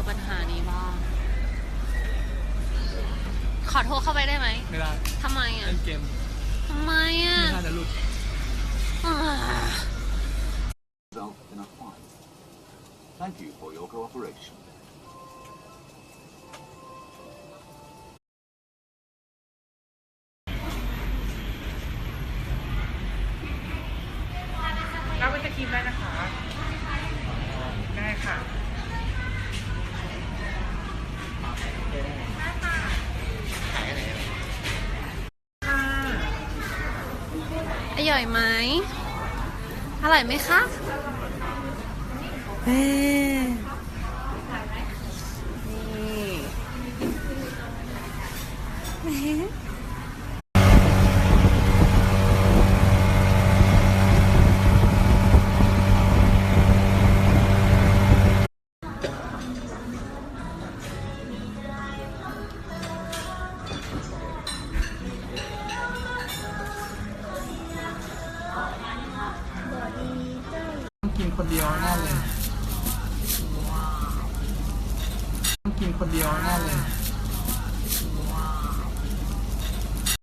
อปัญหานี้บ้าง ขอโทษเข้าไปได้ไหม ไม่ได้ทำไมอะ เล่นเกมทำไมอะไม่น่าจะหลุดอ่า result in a fine. Thank you for your cooperation. อร่อยไหม อร่อยไหมคะเอ๊ะนี่ต้องกิน คนเดียวแน่เลย ต้องกินคนเดียวแน่เลย